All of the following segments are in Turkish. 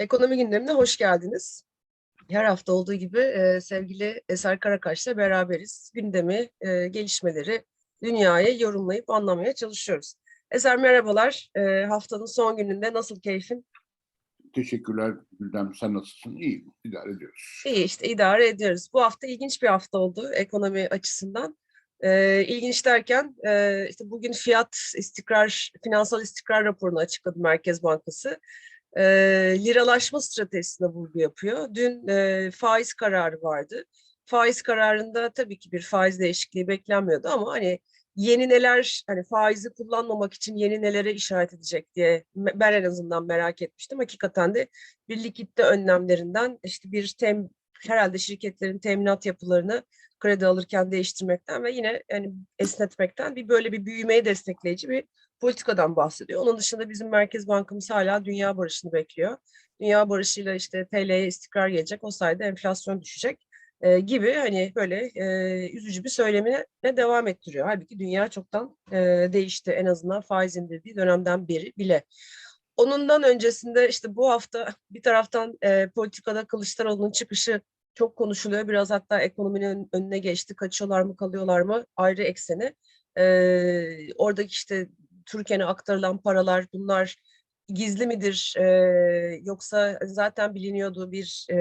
Ekonomi gündemine hoş geldiniz. Her hafta olduğu gibi e, sevgili Eser Karakaş'la beraberiz. Gündemi, e, gelişmeleri dünyaya yorumlayıp anlamaya çalışıyoruz. Eser merhabalar. E, haftanın son gününde nasıl keyfin? Teşekkürler Güldem. Sen nasılsın? İyi. idare ediyoruz. İyi işte idare ediyoruz. Bu hafta ilginç bir hafta oldu ekonomi açısından. E, ilginç derken e, işte bugün fiyat istikrar, finansal istikrar raporunu açıkladı Merkez Bankası. E, liralaşma stratejisine vurgu yapıyor. Dün e, faiz kararı vardı. Faiz kararında tabii ki bir faiz değişikliği beklenmiyordu ama hani yeni neler hani faizi kullanmamak için yeni nelere işaret edecek diye ben en azından merak etmiştim. Hakikaten de bir likitte önlemlerinden işte bir tem herhalde şirketlerin teminat yapılarını kredi alırken değiştirmekten ve yine yani esnetmekten bir böyle bir büyümeyi destekleyici bir politikadan bahsediyor. Onun dışında bizim Merkez Bankamız hala dünya barışını bekliyor. Dünya barışıyla işte TL'ye istikrar gelecek, o sayede enflasyon düşecek e, gibi hani böyle e, üzücü bir söylemine devam ettiriyor. Halbuki dünya çoktan e, değişti en azından faiz indirdiği dönemden beri bile. Onundan öncesinde işte bu hafta bir taraftan e, politikada Kılıçdaroğlu'nun çıkışı çok konuşuluyor. Biraz hatta ekonominin ön- önüne geçti. Kaçıyorlar mı kalıyorlar mı ayrı ekseni. E, oradaki işte Türkiye'ne aktarılan paralar bunlar gizli midir e, yoksa zaten biliniyordu bir e,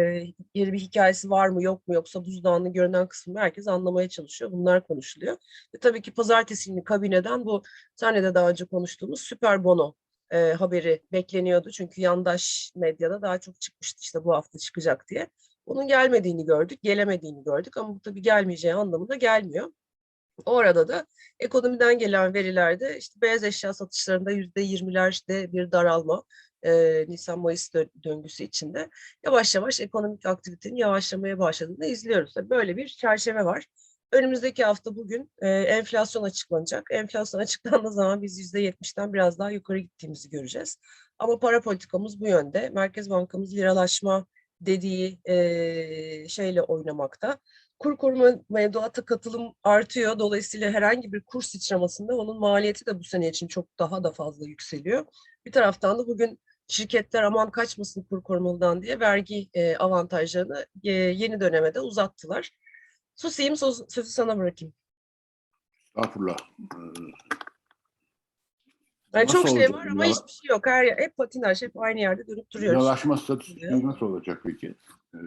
yeni bir hikayesi var mı yok mu yoksa buzdağının görünen kısmını herkes anlamaya çalışıyor. Bunlar konuşuluyor. Ve tabii ki pazartesi günü kabineden bu senle de daha önce konuştuğumuz süper bono e, haberi bekleniyordu. Çünkü yandaş medyada daha çok çıkmıştı işte bu hafta çıkacak diye. Bunun gelmediğini gördük, gelemediğini gördük ama bu tabii gelmeyeceği anlamına gelmiyor. O arada da ekonomiden gelen verilerde işte beyaz eşya satışlarında yüzde yirmilerde bir daralma e, Nisan-Mayıs dö- döngüsü içinde yavaş yavaş ekonomik aktivitenin yavaşlamaya başladığını izliyoruz. Böyle bir çerçeve var. Önümüzdeki hafta bugün e, enflasyon açıklanacak. Enflasyon açıklandığı zaman biz yüzde yetmişten biraz daha yukarı gittiğimizi göreceğiz. Ama para politikamız bu yönde. Merkez Bankamız liralaşma dediği e, şeyle oynamakta kur koruma mevduata katılım artıyor. Dolayısıyla herhangi bir kur sıçramasında onun maliyeti de bu sene için çok daha da fazla yükseliyor. Bir taraftan da bugün şirketler aman kaçmasın kur korumalıdan diye vergi e, avantajlarını e, yeni döneme de uzattılar. Susayım söz, sözü sana bırakayım. Estağfurullah. Ee, Yani Nasıl çok şey var ama lira- hiçbir şey yok. Her yer, hep patinaj, hep aynı yerde dönüp duruyoruz. Liralaşma statüsü nasıl olacak peki? Ee,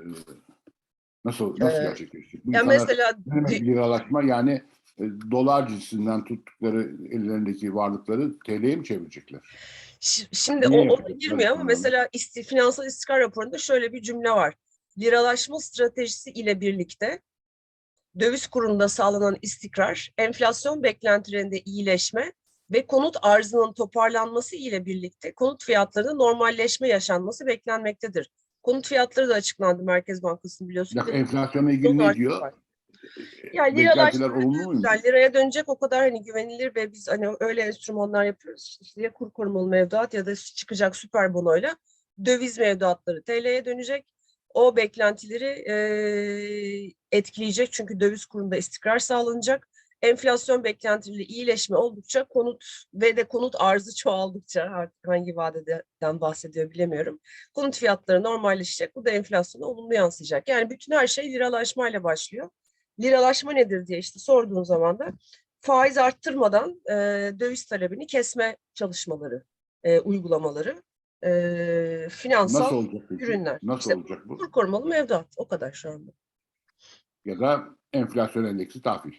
nasıl nasıl Ee, gerçekleşecek? Bu Ya mesela liralaşma yani e, dolar cinsinden tuttukları ellerindeki varlıkları TL'ye mi çevirecekler? Şi- Şimdi Niye o ona girmiyor ama mesela isti, finansal istikrar raporunda şöyle bir cümle var. Liralaşma stratejisi ile birlikte döviz kurunda sağlanan istikrar, enflasyon beklentilerinde iyileşme ve konut arzının toparlanması ile birlikte konut fiyatlarında normalleşme yaşanması beklenmektedir. Konut fiyatları da açıklandı Merkez Bankası'nın biliyorsun. Ve enflasyona ilgili ne diyor? var. Yani yani liraya dönecek o kadar hani güvenilir ve biz hani öyle enstrümanlar yapıyoruz. İşte ya kur korumalı mevduat ya da çıkacak süper bonoyla döviz mevduatları TL'ye dönecek. O beklentileri eee, etkileyecek çünkü döviz kurunda istikrar sağlanacak. Enflasyon beklentileri iyileşme oldukça konut ve de konut arzı çoğaldıkça artık hangi vadeden bahsediyor bilemiyorum. Konut fiyatları normalleşecek. Bu da enflasyona olumlu yansıyacak. Yani bütün her şey liralaşmayla başlıyor liralaşma nedir diye işte sorduğun zaman da faiz arttırmadan e, döviz talebini kesme çalışmaları, e, uygulamaları, e, finansal Nasıl olacak peki? ürünler. Nasıl İşte olacak bu? kur korumalı mevduat o kadar şu anda. Ya da enflasyon endeksi tahvil.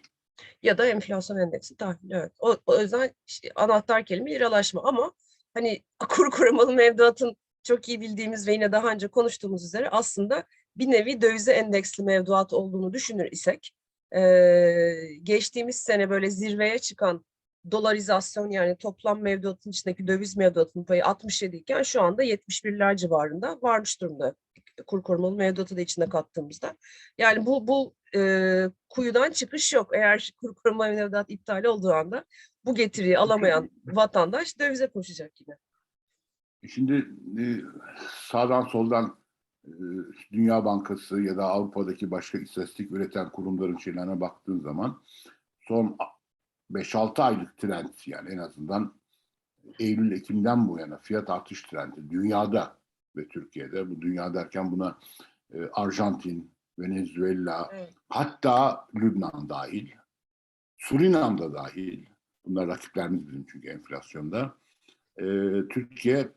Ya da enflasyon endeksi tahvil evet. O, o yüzden işte anahtar kelime liralaşma ama hani kur korumalı mevduatın çok iyi bildiğimiz ve yine daha önce konuştuğumuz üzere aslında bir nevi dövize endeksli mevduat olduğunu düşünür isek eee, geçtiğimiz sene böyle zirveye çıkan dolarizasyon yani toplam mevduatın içindeki döviz mevduatının payı 67 iken şu anda 71'ler civarında varmış durumda kur korumalı mevduatı da içine kattığımızda. Yani bu bu e, kuyudan çıkış yok. Eğer kur korumalı mevduat iptal olduğu anda bu getiriyi alamayan vatandaş dövize koşacak yine. Şimdi e, sağdan soldan e, Dünya Bankası ya da Avrupa'daki başka istatistik üreten kurumların şeylerine baktığın zaman son 5-6 aylık trend yani en azından Eylül-Ekim'den bu yana fiyat artış trendi dünyada ve Türkiye'de. Bu dünya derken buna e, Arjantin, Venezuela, Evet. hatta Lübnan dahil, Surinam da dahil. Bunlar rakiplerimiz bizim çünkü enflasyonda. E, Türkiye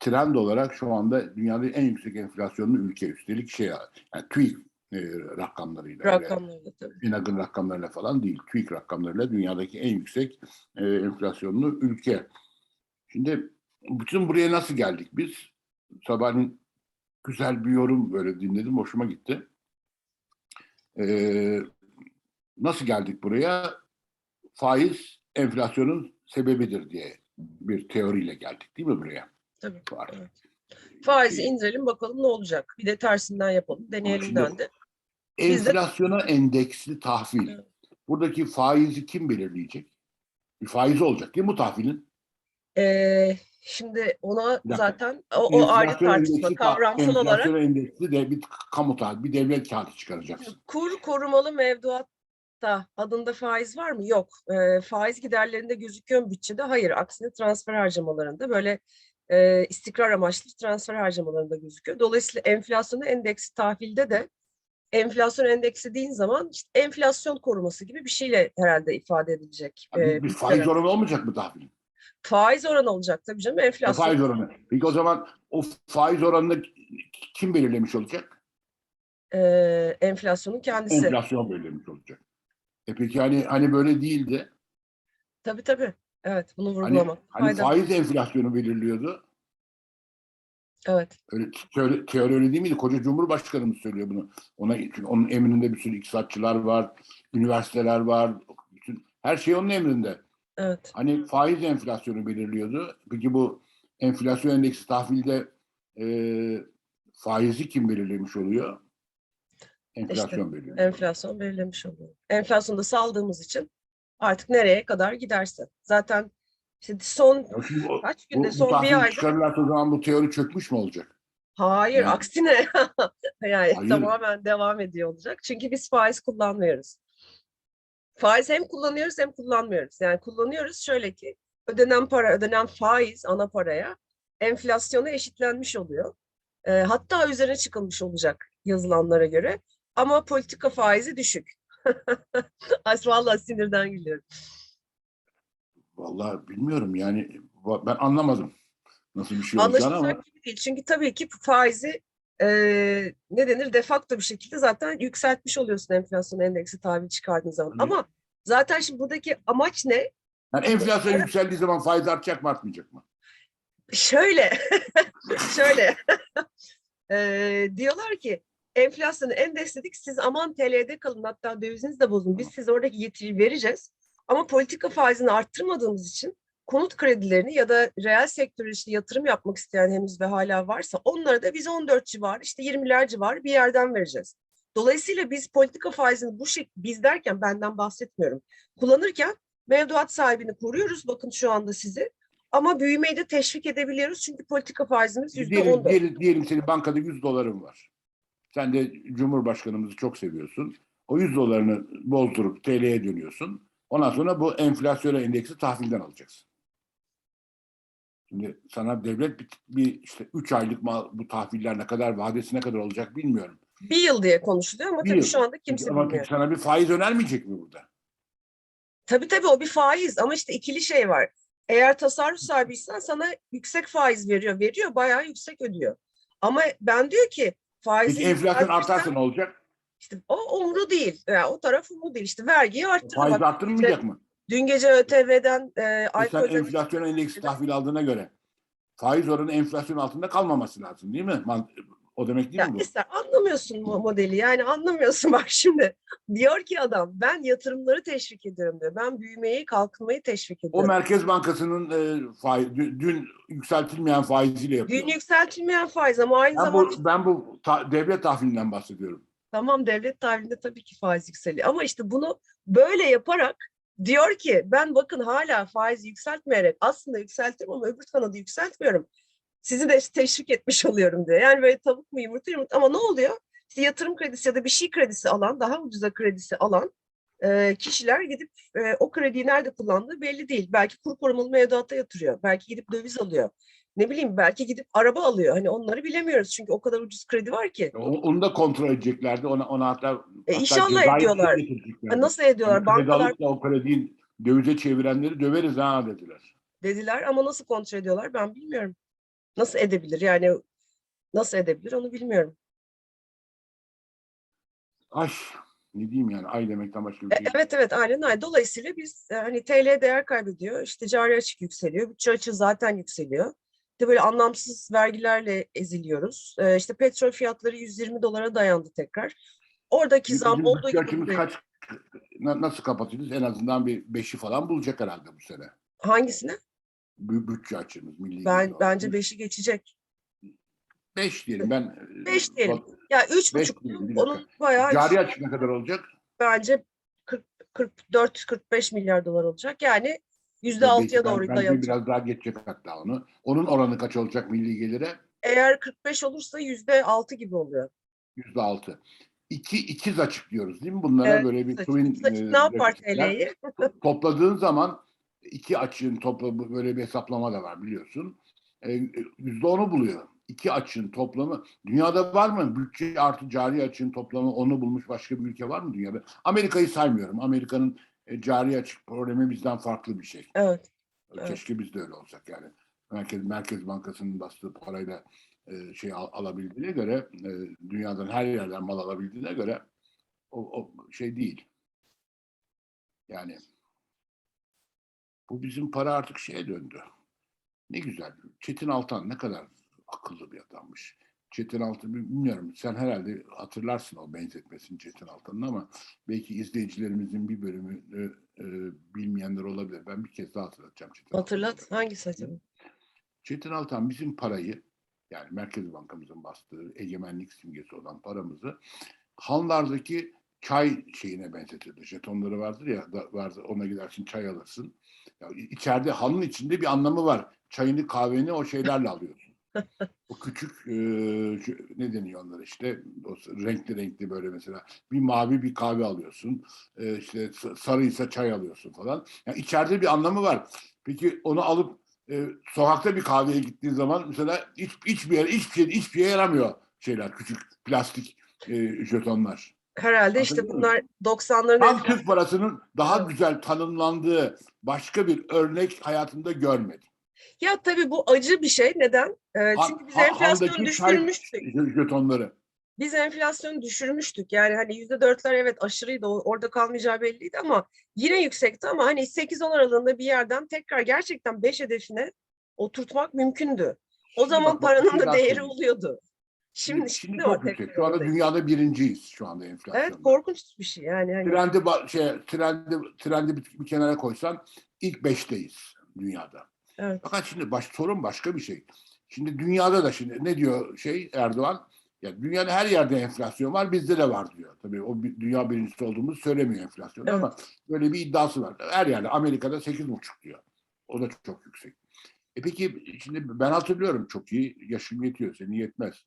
trend olarak şu anda dünyada en yüksek enflasyonlu ülke. Üstelik şey yani TÜİK e, rakamlarıyla. öyle Rakamlarda tabii. Rakamlarıyla falan değil. TÜİK rakamlarıyla dünyadaki en yüksek e, enflasyonlu ülke. Şimdi bütün buraya nasıl geldik biz? Sabahleyin güzel bir yorum böyle dinledim. Hoşuma gitti. E, nasıl geldik buraya? Faiz enflasyonun sebebidir diye bir teoriyle geldik değil mi buraya? Tabii. Var. Evet. Faizi indirelim bakalım ne olacak. Bir de tersinden yapalım. Deneyelim şimdi- dendi. Biz de- Enflasyona endeksli tahvil. Evet. Buradaki faizi kim belirleyecek? Bir faizi olacak değil mi bu tahvilin? Ee, şimdi ona dakika. zaten o, o ayrı tartışma. Kavramsal olarak endeksi de bir kamu taahhütü, bir devlet kağıdı çıkaracaksın. kur korumalı mevduatta adında faiz var mı? Yok. Ee, faiz giderlerinde gözüküyor mu bütçede? Hayır. Aksine transfer harcamalarında böyle e, istikrar amaçlı transfer harcamalarında gözüküyor. Dolayısıyla enflasyonu endeksi tahvilde de enflasyon endeksi dediğin zaman işte enflasyon koruması gibi bir şeyle herhalde ifade edilecek. Yani e, bir bütçede. faiz oranı olmayacak mı tahvilin? Faiz oranı olacak tabii canım enflasyon. Faiz oranı. Peki o zaman o faiz oranını kim belirlemiş olacak? e, enflasyonun kendisi. Enflasyon belirlemiş olacak. E peki hani hani böyle değildi. Tabii tabii. Evet bunu Hani, vurgulamak. hani faydalı. faiz enflasyonu belirliyordu. Evet. Öyle teori, teori öyle değil miydi? Koca Cumhurbaşkanımız söylüyor bunu. Ona çünkü onun emrinde bir sürü iktisatçılar var, üniversiteler var. Bütün her şey onun emrinde. Evet. Hani faiz enflasyonu belirliyordu. Peki bu enflasyon endeksi tahvilde e, faizi kim belirlemiş oluyor? Enflasyon belirliyor. Enflasyon belirlemiş oluyor. Enflasyonu da saldığımız için artık nereye kadar giderse. Zaten işte son Ya şimdi o- kaç bu, günde bu son bir tahvil ayda çıkarırlarsa o zaman bu teori çökmüş mü olacak? hayır Yani- aksine yani Hayır. tamamen devam ediyor olacak. Çünkü biz faiz kullanmıyoruz. Faiz hem kullanıyoruz hem kullanmıyoruz. Yani kullanıyoruz şöyle ki ödenen para, ödenen faiz ana paraya enflasyona eşitlenmiş oluyor. Ee, hatta üzerine çıkılmış olacak yazılanlara göre. Ama politika faizi düşük. Ay vallahi sinirden gülüyorum. Vallahi bilmiyorum yani ben anlamadım nasıl bir şey olacağını ama gibi değil. Çünkü tabii ki faizi eee, ne denir defakto bir şekilde zaten yükseltmiş oluyorsun enflasyon endeksi tabiri çıkardığın zaman. Tabii. Ama zaten şimdi buradaki amaç ne? yani enflasyon yükseldiği zaman faiz artacak mı artmayacak mı? Şöyle, şöyle Eee, diyorlar ki enflasyonu endeksledik siz aman TL'de kalın hatta dövizinizi de bozun biz size oradaki getiriyi vereceğiz. Ama politika faizini arttırmadığımız için konut kredilerini ya da reel sektörü işte yatırım yapmak isteyen henüz ve hala varsa onlara da biz 14 civarı işte 20'ler civarı bir yerden vereceğiz. Dolayısıyla biz politika faizini bu şekilde biz derken benden bahsetmiyorum. Kullanırken mevduat sahibini koruyoruz bakın şu anda sizi. Ama büyümeyi de teşvik edebiliyoruz çünkü politika faizimiz yüzde Diyelim, on diyelim, diyelim senin bankada 100 doların var. Sen de Cumhurbaşkanımızı çok seviyorsun. O 100 dolarını bozdurup TL'ye dönüyorsun. Ondan sonra bu enflasyon endeksi tahvilden alacaksın. Şimdi sana devlet bir, bir işte 3 aylık mal, bu tahviller ne kadar vadesi ne kadar olacak bilmiyorum. Bir yıl diye konuşuluyor ama Bir tabii yıl. şu anda kimse Ama bilmiyor. sana bir faiz önermeyecek mi burada? Tabii tabii o bir faiz ama işte ikili şey var. Eğer tasarruf sahibiysen sana yüksek faiz veriyor. Veriyor bayağı yüksek ödüyor. Ama ben diyor ki faizi Peki enflasyon artarsa ne olacak? işte o umru değil. Yani o taraf umru değil. İşte vergiyi arttırdı. Faiz Bak, arttırılmayacak mı? Dün gece ÖTV'den e, sen alkolden enflasyon endeksi tahvil aldığına göre faiz oranı enflasyon altında kalmaması lazım değil mi? O demek değil Ya mi bu? Eser anlamıyorsun mo- modeli yani anlamıyorsun bak şimdi. Diyor ki adam ben yatırımları teşvik ediyorum diyor. Ben büyümeyi kalkınmayı teşvik O ediyorum. Merkez Bankası'nın e, faiz, dün, dün yükseltilmeyen faiziyle yapıyor. Dün yükseltilmeyen faiz ama aynı ben zamanda bu, ben bu ta- devlet tahvilinden bahsediyorum. Tamam devlet tahvilinde tabii ki faiz yükseliyor ama işte bunu böyle yaparak diyor ki ben bakın hala faiz yükseltmeyerek aslında yükseltiyorum ama öbür kanadı yükseltmiyorum. Sizi de teşvik etmiş oluyorum diyor. Yani böyle tavuk mu yumurta yumurta ama ne oluyor? İşte yatırım kredisi ya da bir şey kredisi alan daha ucuza kredisi alan e, kişiler gidip e, o krediyi nerede kullandığı belli değil. Belki kur korumalı mevduata yatırıyor. Belki gidip döviz alıyor. Ne bileyim belki gidip araba alıyor. Hani onları bilemiyoruz çünkü o kadar ucuz kredi var ki. O- Onu da kontrol edeceklerdi. Ona, ona hatta, E, hatta inşallah ediyorlar. Ha, Nasıl ediyorlar? Yani Bankalar o krediyi dövize çevirenleri döveriz ha dediler. dediler ama nasıl kontrol ediyorlar ben bilmiyorum. Nasıl edebilir yani nasıl edebilir onu bilmiyorum. Ay ne diyeyim yani ay demekten başka bir E, şey. Evet evet aynen öyle. Dolayısıyla biz e, hani TL değer kaybediyor. işte cari açık yükseliyor. Bütçe açığı zaten yükseliyor. İşte böyle anlamsız vergilerle eziliyoruz. E, işte petrol fiyatları 120 dolara dayandı tekrar. Oradaki Bizim zam olduğu gibi kaç na- nasıl kapatırız? En azından bir beşi falan bulacak herhalde bu sene. hangisine? Bü- Bütçe açımız milli. Ben bence beşi geçecek. beş diyelim ben. e, Beş diyelim. Ya üç Beş buçuk diyelim, onun bayağı Cari açık ne kadar olacak? bence 40 44-45 milyar dolar olacak. Yani yüzde altıya doğru bence dayanacak. biraz daha geçecek hatta onu. Onun oranı kaç olacak milli gelire? Eğer 45 olursa yüzde altı gibi oluyor. Yüzde altı. İki, ikiz açık diyoruz değil mi? Bunlara Evet, böyle bir Saçı- twin e, ne yapar. TL'yi? Topladığın zaman iki açığın toplamı böyle bir hesaplama da var biliyorsun. E, Yüzde onu buluyor. İki açığın toplamı. Dünyada var mı? Bütçe artı cari açığın toplamı onu bulmuş başka bir ülke var mı dünyada? Amerika'yı saymıyorum. Amerika'nın e, cari açık problemi bizden farklı bir şey. Evet. Evet. Keşke biz de öyle olsak yani. Merkez Merkez Bankası'nın bastığı parayla e, şey al- alabildiğine göre e, dünyadan her yerden mal alabildiğine göre o, o şey değil. Yani bu bizim para artık şeye döndü. Ne güzel. Çetin Altan ne kadar akıllı bir adammış. Çetin Altan bilmiyorum sen herhalde hatırlarsın o benzetmesini Çetin Altan'ın ama belki izleyicilerimizin bir bölümü e, e, bilmeyenler olabilir. Ben bir kez daha hatırlatacağım Çetin. Hatırlat. Hangisi acaba? Çetin Altan bizim parayı yani Merkez Bankamızın bastığı egemenlik simgesi olan paramızı hanlardaki çay şeyine benzetirdi. Jetonları vardır ya da vardır ona gidersin çay alırsın. Ya içeride hanın içinde bir anlamı var. Çayını kahveni o şeylerle alıyorsun. O küçük e, ne deniyor onlara işte o renkli renkli böyle mesela bir mavi bir kahve alıyorsun. E, işte sa- sarıysa çay alıyorsun falan. Yani içeride bir anlamı var. Peki onu alıp e, sokakta bir kahveye gittiğin zaman mesela hiç hiçbir yere hiçbir şey hiçbir şeye yaramıyor şeyler küçük plastik e, jetonlar. Herhalde işte Anladın mı? bunlar 90'ların Tam. Türk parasının daha güzel tanımlandığı başka bir örnek hayatımda görmedim. Ya tabii bu acı bir şey. Neden? Ee, çünkü biz enflasyonu düşürmüştük. Jetonları. Biz enflasyonu düşürmüştük. Yani hani yüzde dörtler evet aşırıydı. Orada kalmayacağı belliydi ama yine yüksekti ama hani 8-10 aralığında bir yerden tekrar gerçekten 5 hedefine oturtmak mümkündü. O zaman bak, paranın şey da değeri oluyordu. Şimdi, Şimdi, şimdi, çok yüksek. tekrar Şu anda dünyada birinciyiz şu anda enflasyonda. Evet korkunç bir şey yani. Hani, Trendi, şey, trendi, trendi bir, bir kenara koysan ilk beşteyiz dünyada. Evet. Fakat şimdi baş, sorun başka bir şey. Şimdi dünyada da şimdi ne diyor şey Erdoğan? Ya dünyada her yerde enflasyon var, bizde de var diyor. Tabii o dünya birincisi olduğumuzu söylemiyor enflasyon Evet. ama böyle bir iddiası var. Her yerde Amerika'da sekiz buçuk diyor. O da çok yüksek. E peki şimdi ben hatırlıyorum çok iyi. Yaşım yetiyor, senin yetmez.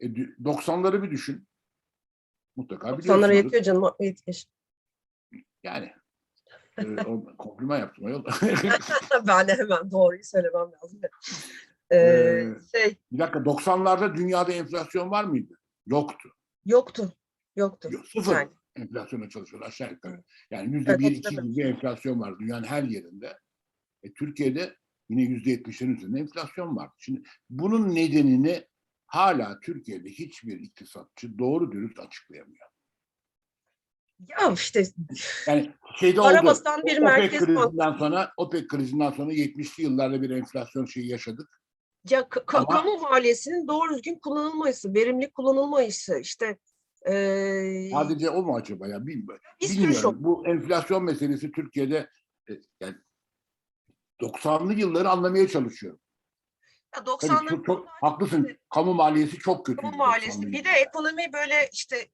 E, dü- 90'ları bir düşün. Mutlaka biliyorsunuz. yetiyor canım. Yetiyor. Yani. E, kompliman yaptım ayol. ben de hemen doğruyu söylemem lazım. Ee, Ee, şey bir dakika 90'larda dünyada enflasyon var mıydı? Yoktu. yoktu. Yoktu. Yok, sıfır Yani. enflasyona çalışıyor aşağı yukarı. Yani yüzde bir, iki gibi enflasyon var dünyanın her yerinde. E, Türkiye'de yine yüzde yetmişlerin üzerinde enflasyon var. Şimdi bunun nedenini hala Türkiye'de hiçbir iktisatçı doğru dürüst açıklayamıyor. Ya işte Yani şeyde oldu. basan bir OPEC merkez krizinden sonra OPEC krizinden sonra 70'li yıllarda bir enflasyon şeyi yaşadık. Ya ka- Ama- kamu maliyesinin doğru düzgün kullanılmayışı, verimli kullanılmayışı, işte eee Sadece o mu acaba ya? Bilmiyorum. şok. Bu enflasyon meselesi Türkiye'de e, yani 90'lı yılları anlamaya çalışıyorum. Ya Tabii 90'ların çok, çok haklısın. Kamu maliyesi çok kötü. kamu maliyesi. Bir de ekonomi böyle işte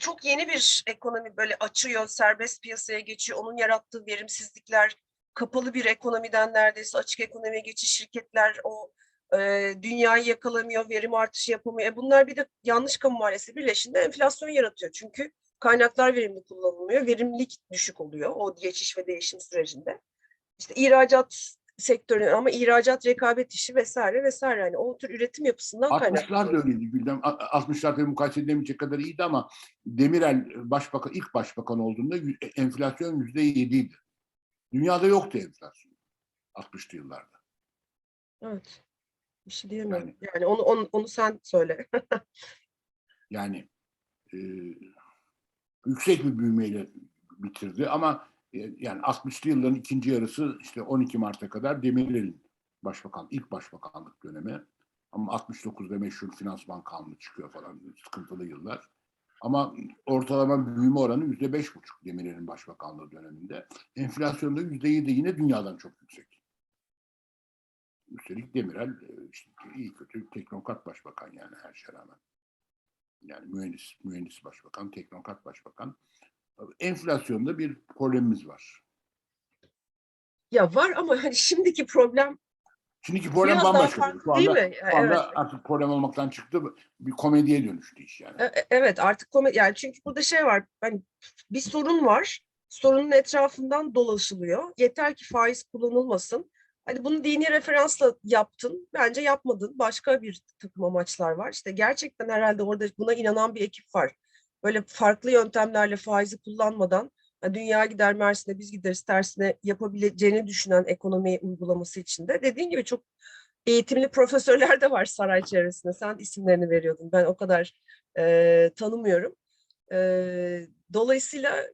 çok yeni bir ekonomi böyle açıyor, serbest piyasaya geçiyor. Onun yarattığı verimsizlikler, kapalı bir ekonomiden neredeyse açık ekonomiye geçiş şirketler o eee, dünyayı yakalamıyor, verim artışı yapamıyor. E bunlar bir de yanlış kamu maliyesi birleşince enflasyon yaratıyor. Çünkü Kaynaklar verimli kullanılmıyor. Verimlilik düşük oluyor o geçiş ve değişim sürecinde. İşte ihracat sektörü ama ihracat rekabet işi vesaire vesaire. Yani o tür üretim yapısından 60'lar da kaynaklanıyor. öyleydi Güldem. A- 60'lar tabii mukayese edemeyecek kadar iyiydi ama Demirel başbakan, ilk başbakan olduğunda yü- enflasyon yüzde yediydi. Dünyada yoktu enflasyon 60'lı yıllarda. Evet. Bir şey diyemiyorum. Yani- Yani, onu, onu, onu sen söyle. Yani e, yüksek bir büyümeyle bitirdi ama e, yani 60'lı yılların ikinci yarısı işte 12 Mart'a kadar Demirel'in başbakan, ilk başbakanlık dönemi. Ama 69'da meşhur finansman kanunu çıkıyor falan sıkıntılı yıllar. Ama ortalama büyüme oranı yüzde beş buçuk Demirel'in başbakanlığı döneminde. Enflasyonda yüzde yedi yine dünyadan çok yüksek. Üstelik Demirel e, işte iyi kötü teknokrat başbakan yani her şeye rağmen. Yani mühendis, mühendis başbakan, teknokrat başbakan. Enflasyonda bir problemimiz var. Ya var ama hani şimdiki problem Şimdiki problem biraz bambaşka. farklı Şu anda, değil mi? şu anda Evet. artık problem olmaktan çıktı. Bir komediye dönüştü iş yani. E- e- Evet artık komedi yani çünkü burada şey var hani bir sorun var. Sorunun etrafından dolaşılıyor. Yeter ki faiz kullanılmasın. Hani bunu dini referansla yaptın. Bence yapmadın. Başka bir takım amaçlar var. İşte gerçekten herhalde orada buna inanan bir ekip var. Böyle farklı yöntemlerle faizi kullanmadan "Ha, dünya gider Mersin'e biz gideriz tersine yapabileceğini düşünen ekonomi uygulaması içinde. Dediğin gibi çok eğitimli profesörler de var saray çevresinde. Sen isimlerini veriyordun. Ben o kadar e, tanımıyorum. E, dolayısıyla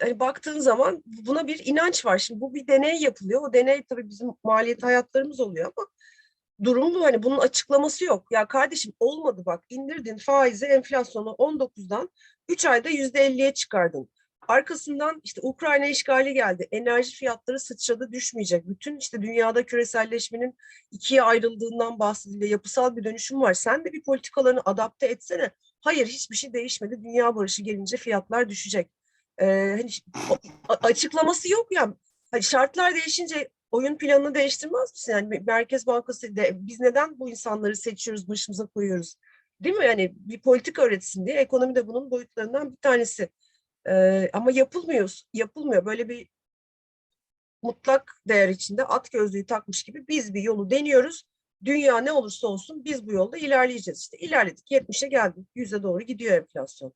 hani baktığın zaman buna bir inanç var. Şimdi bu bir deney yapılıyor. O deney tabii bizim maliyet hayatlarımız oluyor ama durum bu. Hani bunun açıklaması yok. Ya kardeşim olmadı bak indirdin faizi enflasyonu 19'dan 3 ayda %50'ye çıkardın. Arkasından işte Ukrayna işgali geldi. Enerji fiyatları sıçradı düşmeyecek. Bütün işte dünyada küreselleşmenin ikiye ayrıldığından bahsediliyor. Yapısal bir dönüşüm var. Sen de bir politikalarını adapte etsene. Hayır hiçbir şey değişmedi. Dünya barışı gelince fiyatlar düşecek. Ee, hani açıklaması yok ya. Hani şartlar değişince oyun planını değiştirmez misin? Yani Merkez Bankası de, biz neden bu insanları seçiyoruz, başımıza koyuyoruz? Değil mi? Yani bir politika öğretsin diye ekonomi de bunun boyutlarından bir tanesi. Ee, ama yapılmıyor, yapılmıyor. Böyle bir mutlak değer içinde at gözlüğü takmış gibi biz bir yolu deniyoruz. Dünya ne olursa olsun biz bu yolda ilerleyeceğiz. İşte ilerledik 70'e geldik. 100'e doğru gidiyor enflasyon.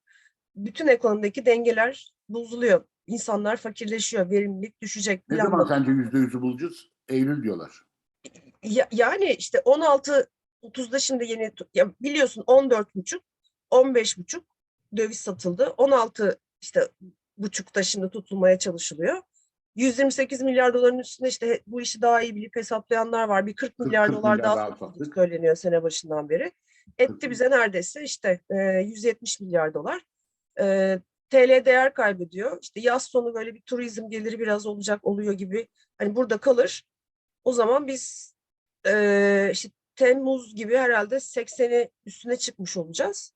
Bütün ekonomideki dengeler bozuluyor. İnsanlar fakirleşiyor. Verimlilik düşecek. Ne zaman sence yüzde yüzü bulacağız? Eylül diyorlar. Ya- yani işte 16 30'da şimdi yeni ya biliyorsun 14 buçuk 15 buçuk döviz satıldı. 16 işte buçukta şimdi tutulmaya çalışılıyor. 128 milyar doların üstünde işte bu işi daha iyi bilip hesaplayanlar var. Bir 40 milyar 40 dolar milyar daha daha sattık. söyleniyor sene başından beri. Etti 40 bize neredeyse işte e, 170 milyar dolar. TL değer kaybediyor. İşte yaz sonu böyle bir turizm geliri biraz olacak oluyor gibi. Hani burada kalır. O zaman biz e, işte Temmuz gibi herhalde 80'i üstüne çıkmış olacağız.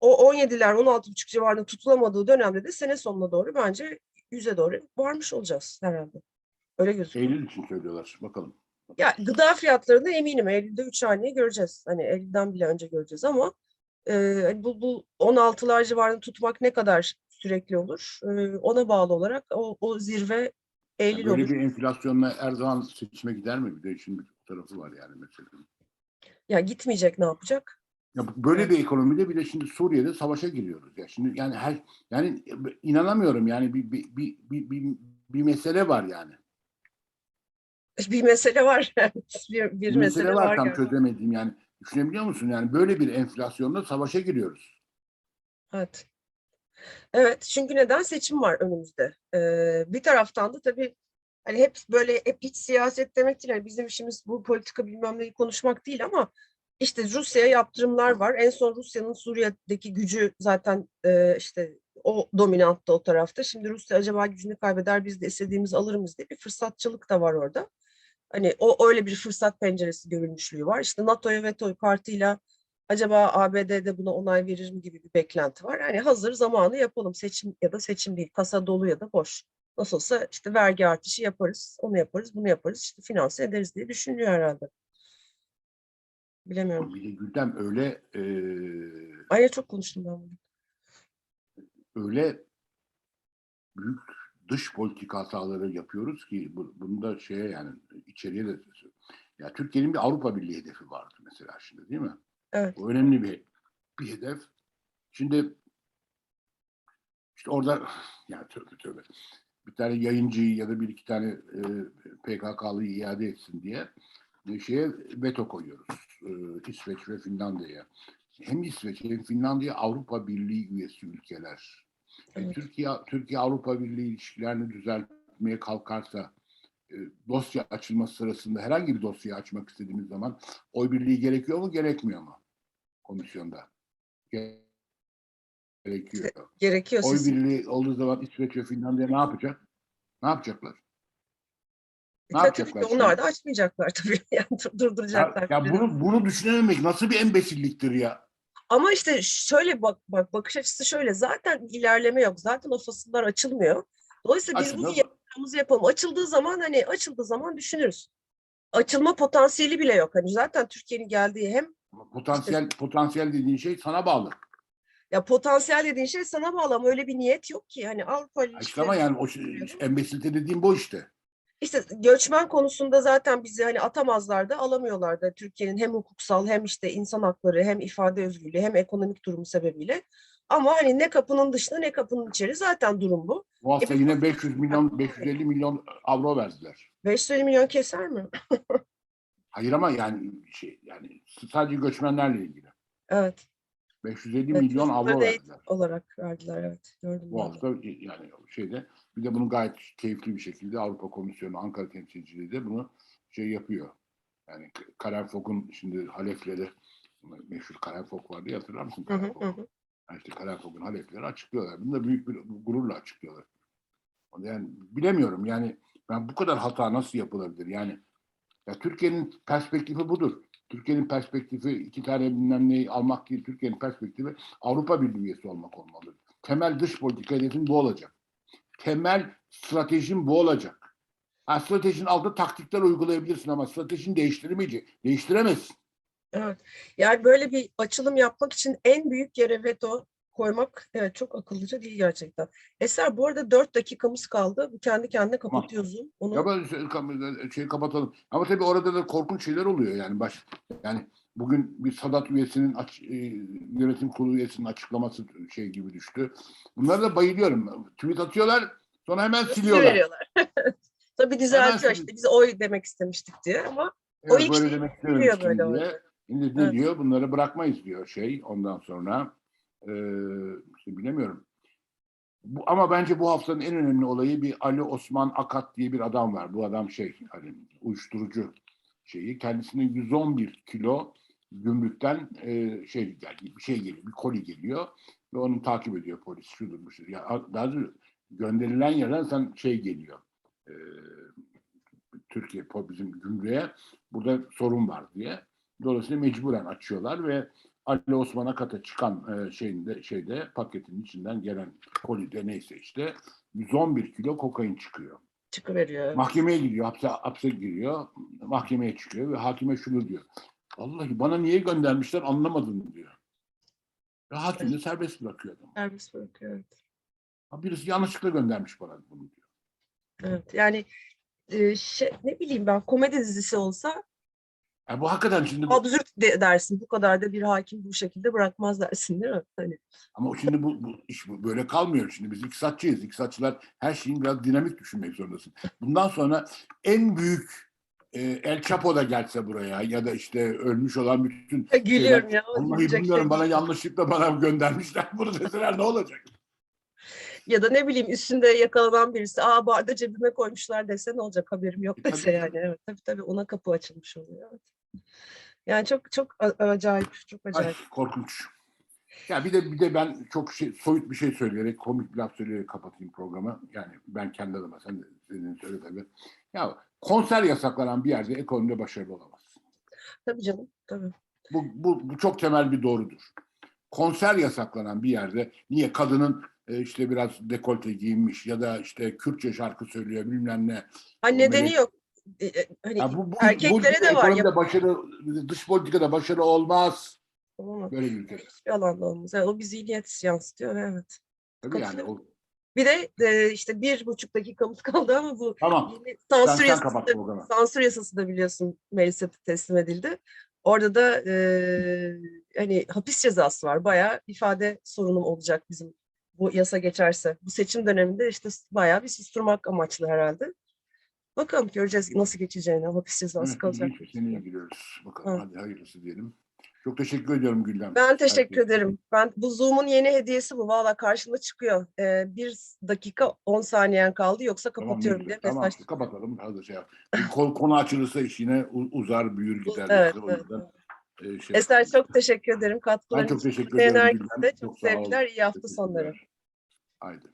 O 17'ler 16,5 civarında tutulamadığı dönemde de sene sonuna doğru bence 100'e doğru varmış olacağız herhalde. Öyle gözüküyor. Eylül için söylüyorlar. Bakalım. Ya gıda fiyatlarında eminim Eylül'de 3 haneyi göreceğiz. Hani Eylül'den bile önce göreceğiz ama e, bu, bu 16'lar civarında tutmak ne kadar sürekli olur? E, ona bağlı olarak o, o zirve Eylül Böyle olur. bir enflasyonla Erdoğan seçime gider mi? Bir de işin bir tarafı var yani mesela. Ya gitmeyecek ne yapacak? Ya böyle bir ekonomide bir de şimdi Suriye'de savaşa giriyoruz. Ya şimdi yani her yani inanamıyorum yani bir bir bir bir, bir, bir mesele var yani. Bir mesele var. bir, bir, Bir mesele, var. tam gerçekten. çözemediğim yani. Düşünebiliyor musun? Yani böyle bir enflasyonla savaşa giriyoruz. Evet. Evet, çünkü neden seçim var önümüzde? Ee, bir taraftan da tabii hani hep böyle hep iç siyaset demek değil. Yani bizim işimiz bu politika bilmem neyi konuşmak değil ama işte Rusya'ya yaptırımlar var. En son Rusya'nın Suriye'deki gücü zaten e, işte o dominanttı o tarafta. Şimdi Rusya acaba gücünü kaybeder biz de istediğimizi alır mıyız diye bir fırsatçılık da var orada. Hani o öyle bir fırsat penceresi görülmüşlüğü var. İşte NATO'ya veto kartıyla acaba ABD'de buna onay verir mi gibi bir beklenti var. Yani hazır zamanı yapalım. Seçim ya da seçim değil. Kasa dolu ya da boş. Nasıl olsa işte vergi artışı yaparız. Onu yaparız, bunu yaparız. işte finanse ederiz diye düşünüyor herhalde. Bilemiyorum. Güldem öyle eee Ay çok konuştum ben bunu. öyle büyük dış politika hataları yapıyoruz ki bu, bunda şeye yani içeriye de ya Türkiye'nin bir Avrupa Birliği hedefi vardı mesela şimdi değil mi? Evet. O önemli bir bir hedef. Şimdi işte orada yani tövbe tövbe bir tane yayıncıyı ya da bir iki tane e, PKK'lıyı iade etsin diye bir şeye veto koyuyoruz. E, İsveç ve Finlandiya'ya. Hem İsveç hem Finlandiya Avrupa Birliği üyesi ülkeler. E, Evet. Türkiye Türkiye Avrupa Birliği ilişkilerini düzeltmeye kalkarsa e, dosya açılması sırasında herhangi bir dosya açmak istediğimiz zaman oy birliği gerekiyor mu gerekmiyor mu komisyonda? Ge- Gerekiyor. Gerekiyor Oy sizin. birliği olduğu zaman İsveç ve Finlandiya ne yapacak? Ne yapacaklar? ne E, tabii yapacaklar şimdi? onlar da açmayacaklar tabii. Yani dur- Ya, durduracaklar. ya bunu bunu düşünememek nasıl bir embesilliktir ya? Ama işte şöyle bak, bak bakış açısı şöyle. Zaten ilerleme yok. Zaten o fasıllar açılmıyor. Dolayısıyla biz bunu yapmamızı yapalım. Açıldığı zaman hani açıldığı zaman düşünürüz. Açılma potansiyeli bile yok. Hani zaten Türkiye'nin geldiği hem Potansiyel potansiyel dediğin şey sana bağlı. ya potansiyel dediğin şey sana bağlı ama öyle bir niyet yok ki. Hani Avrupa işte, İşte ama yani o şey, embesilite dediğim bu işte. işte göçmen konusunda zaten bizi hani atamazlar da alamıyorlar da Türkiye'nin hem hukuksal hem işte insan hakları hem ifade özgürlüğü hem ekonomik durumu sebebiyle. Ama hani ne kapının dışında ne kapının içeri zaten durum bu. Bu hafta E, yine 500 milyon 550 milyon avro verdiler. 550 milyon keser mi? Hayır ama yani şey yani sadece göçmenlerle ilgili. Evet. 550 Evet, milyon avro verdiler. olarak verdiler evet. Gördüm Bu hafta yani şeyde bir de bunu gayet keyifli bir şekilde Avrupa Komisyonu Ankara temsilciliği de bunu şey yapıyor. Yani K- Karen Fokk'un şimdi Halefleri meşhur Karen Fok vardı ya hatırlar mısın? Hı hı, Karen hı Fokk'u? hı. Yani işte Karen Fokk'un Halefleri açıklıyorlar. Bunu da büyük bir gururla açıklıyorlar. Yani bilemiyorum yani ben bu kadar hata nasıl yapılabilir? Yani ya Türkiye'nin perspektifi budur. Türkiye'nin perspektifi iki tane bilmem neyi almak değil. Türkiye'nin perspektifi Avrupa Birliği üyesi olmak olmalı. Temel dış politika hedefin bu olacak. Temel stratejin bu olacak. Ha, stratejinin altında taktikler uygulayabilirsin ama stratejini değiştiremeyecek. Değiştiremezsin. Evet. Yani böyle bir açılım yapmak için en büyük yere veto koymak evet çok akıllıca değil gerçekten. Eser bu arada 4 dakikamız kaldı. Kendi kendine kapatıyor Zoom. Onu Ya ben şey, kam- şey kapatalım. Ama tabii orada da korkunç şeyler oluyor yani baş yani bugün bir Sadat üyesinin aç- e, yönetim kurulu üyesinin açıklaması şey gibi düştü. Bunlara da bayılıyorum. Tweet atıyorlar sonra hemen siliyorlar. Tabii düzeltiyor işte biz oy demek istemiştik diye ama o Evet, ilk böyle şey demek istememiştim böyle diye. Şimdi ne Evet. diyor? Bunları bırakmayız diyor şey. Ondan sonra e, işte bilemiyorum. Bu, ama bence bu haftanın en önemli olayı bir Ali Osman Akat diye bir adam var. Bu adam şey hani uyuşturucu şeyi. Kendisine 111 kilo gümrükten e, şey yani bir şey geliyor, bir koli geliyor ve onu takip ediyor polis. Şudur bu. Ya, daha gönderilen yerden sen şey geliyor. E, Türkiye bizim gümrüğe burada sorun var diye. Dolayısıyla mecburen açıyorlar ve Ali Osman Akat'a çıkan e, şeyinde şeyde paketin içinden gelen kolide neyse işte 111 kilo kokain çıkıyor. Çıkıveriyor. Mahkemeye gidiyor, hapse, hapse giriyor, mahkemeye çıkıyor ve hakime şunu diyor. Vallahi bana niye göndermişler anlamadım diyor. Ve hakim de serbest bırakıyor adamı. Serbest bırakıyor. Evet. Ha, Birisi yanlışlıkla göndermiş bana bunu diyor. Evet. Yani e, şey, ne bileyim ben komedi dizisi olsa Ya bu hakikaten şimdi bu- absürt de dersin. Bu kadar da bir hakim bu şekilde bırakmaz dersin değil mi? Hani Ama şimdi bu, bu iş böyle kalmıyor. Şimdi biz iktisatçıyız. İktisatçılar her şeyin biraz dinamik düşünmek zorundasın. Bundan sonra en büyük e, El Chapo da gelse buraya ya da işte ölmüş olan bütün gülüyorum ya. Vallahi bilmiyorum şey bana değil. yanlışlıkla bana göndermişler bunu deseler ne olacak? Ya da ne bileyim üstünde yakalanan birisi aa barda cebime koymuşlar dese ne olacak haberim yok E, tabii dese yani. canım. Evet tabii tabii ona kapı açılmış oluyor. Evet. Yani çok çok acayip, çok Ay, acayip. korkunç. Ya bir de bir de ben çok şey soyut bir şey söyleyerek komik bir laf söyleyerek kapatayım programı. Yani ben kendi adıma sen de senin söyle tabii. Ya konser yasaklanan bir yerde ekonomide başarılı olamazsın. Tabii canım, tabii. Bu, bu, bu çok temel bir doğrudur. Konser yasaklanan bir yerde niye kadının e, işte biraz dekolte giyinmiş ya da işte Kürtçe şarkı söylüyor bilmem ne. Ha nedeni yok. E, e, Hani Ya bu, bu, erkeklere bu de var. Yap- başarı, dış politikada başarı olmaz. Olamaz. Böyle bir ülkede. Hiçbir alanda olmaz. Yani o bir zihniyet yansıtıyor ve evet. Tabii yani o, Bir de e, işte bir buçuk dakikamız kaldı ama bu tamam. yeni sansür yasası, da, sansür yasası da biliyorsun meclise teslim edildi. Orada da e, hani hapis cezası var. Bayağı ifade sorunum olacak bizim bu yasa geçerse. Bu seçim döneminde işte bayağı bir susturmak amaçlı herhalde. Bakalım göreceğiz nasıl geçeceğini. Hapis cezası kalacak. ilginç. Seni ilgiliyoruz. Bakalım Evet. hadi hayırlısı diyelim. Çok teşekkür ediyorum Gülden. Ben teşekkür Herkese. ederim. Ben bu Zoom'un yeni hediyesi bu. Valla karşıma çıkıyor. Ee, bir dakika 10 saniyen kaldı yoksa Tamam, kapatıyorum neyse. diye Tamam, mesaj. kapatalım. Hadi şey yap. Kol, konu açılırsa iş yine u- uzar, büyür gider. Evet, evet, e, şey Eser yapalım. çok teşekkür ederim. Ben Katkıların çok teşekkür ederim çok ol. sevgiler. iyi hafta sonları. Haydi.